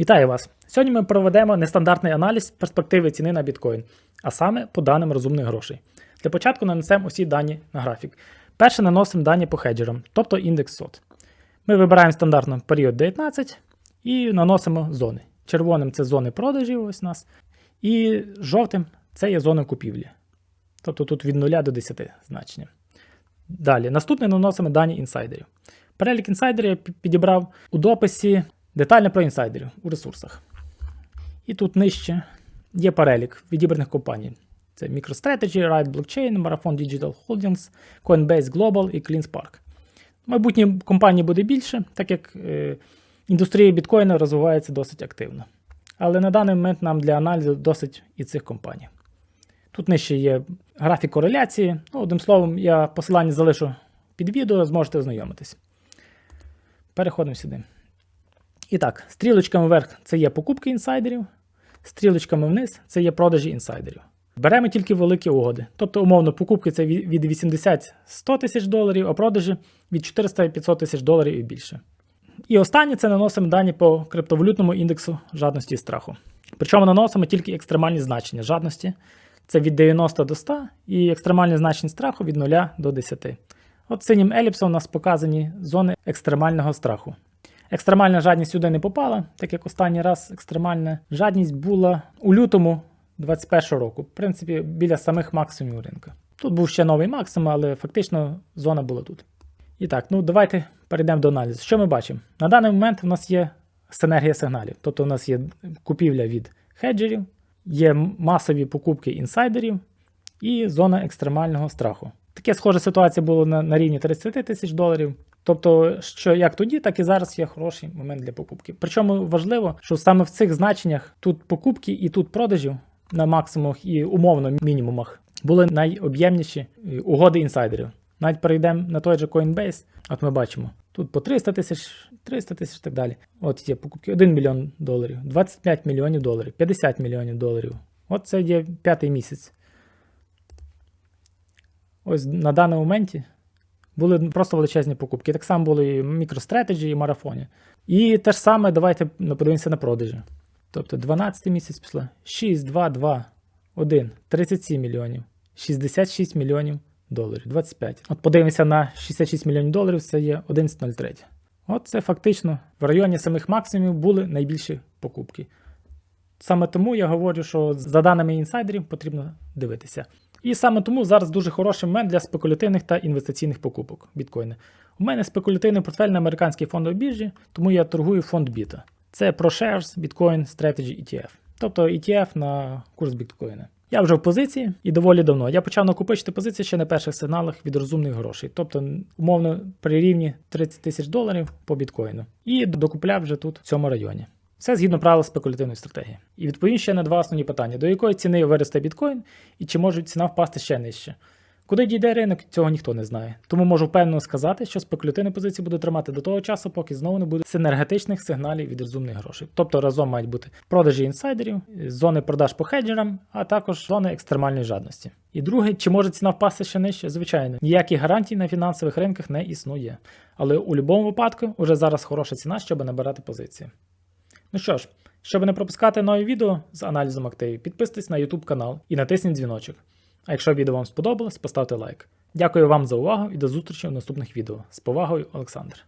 Вітаю вас! Сьогодні ми проведемо нестандартний аналіз перспективи ціни на біткоін, а саме по даним розумних грошей. Для початку нанесемо усі дані на графік. Перше наносимо дані по хеджерам, тобто індекс сот. Ми вибираємо стандартно період 19 і наносимо зони. Червоним це зони продажів, ось у нас, і жовтим це є зона купівлі. Тобто тут від 0 до 10 значення. Далі, наступне наносимо дані інсайдерів. Перелік інсайдерів я підібрав у дописі детально про інсайдерів у ресурсах. І тут нижче є перелік відібраних компаній. Це MicroStrategy, Ride Blockchain, Marathon Digital Holdings, Coinbase Global і CleanSpark. Майбутні компанії буде більше, так як е, індустрія біткоїна розвивається досить активно. Але на даний момент нам для аналізу досить і цих компаній. Тут нижче є графік кореляції. Ну, одним словом, я посилання залишу під відео, зможете ознайомитись. Переходимо сюди. І так, стрілочками вверх це є покупки інсайдерів, стрілочками вниз це є продажі інсайдерів. Беремо тільки великі угоди. Тобто, умовно, покупки це від від 80-100 тисяч доларів, а продажі від 400-500 тисяч доларів і більше. І останнє це наносимо дані по криптовалютному індексу жадності і страху. Причому наносимо тільки екстремальні значення жадності. Це від 90 до 100 і екстремальні значення страху від 0 до 10. От синім еліпсом у нас показані зони екстремального страху. Екстремальна жадність сюди не попала, так як останній раз екстремальна жадність була у лютому 2021 року, в принципі, біля самих максимумів ринку. Тут був ще новий максимум, але фактично зона була тут. І так, ну давайте перейдемо до аналізу. Що ми бачимо? На даний момент у нас є синергія сигналів. Тобто у нас є купівля від хеджерів, є масові покупки інсайдерів і зона екстремального страху. Таке схожа ситуація була на, на рівні 30 тисяч доларів. Тобто, що як тоді, так і зараз є хороший момент для покупки. Причому важливо, що саме в цих значеннях тут покупки і тут продажів на максимумах і умовно мінімумах були найоб'ємніші е, угоди інсайдерів. Навіть перейдемо на той же Coinbase, от ми бачимо. Тут по 300 тисяч, 300 тисяч і так далі. От є покупки 1 мільйон доларів, 25 мільйонів доларів, 50 мільйонів доларів. От це є п'ятий місяць. Ось на даному моменті були просто величезні покупки. Так само були і MicroStrategy, і марафоні. І те ж саме, давайте подивимося на продажі. Тобто 12 місяць пішло 6, 2, 2, 1, 37 мільйонів, 66 мільйонів доларів, 25. От подивимося на 66 мільйонів доларів, це є 11,03. От це фактично в районі самих максимумів були найбільші покупки. Саме тому я говорю, що за даними інсайдерів потрібно дивитися. І саме тому зараз дуже хороший момент для спекулятивних та інвестиційних покупок біткоїна. У мене спекулятивний портфель на американській фондовій біржі, тому я торгую фонд біта. Це ProShares Bitcoin Strategy ETF, тобто ETF на курс біткоїна. Я вже в позиції і доволі давно. Я почав накопичити позиції ще на перших сигналах від розумних грошей, тобто умовно при рівні 30 тисяч доларів по біткоїну. І докупляв вже тут в цьому районі. Все згідно правил спекулятивної стратегії. І відповім ще на два основні питання: до якої ціни виросте біткоін і чи може ціна впасти ще нижче. Куди дійде ринок, цього ніхто не знає. Тому можу впевнено сказати, що спекулятивні позиції буду тримати до того часу, поки знову не буде синергетичних сигналів від розумних грошей. Тобто разом мають бути продажі інсайдерів, зони продаж по хеджерам, а також зони екстремальної жадності. І друге, чи може ціна впасти ще нижче? Звичайно, ніяких гарантій на фінансових ринках не існує. Але у будь-якому випадку вже зараз хороша ціна, щоб набирати позиції. Ну що ж, щоб не пропускати нові відео з аналізом активів, підписуйтесь на YouTube канал і натисніть дзвіночок. А якщо відео вам сподобалось, поставте лайк. Дякую вам за увагу і до зустрічі в наступних відео. З повагою, Олександр.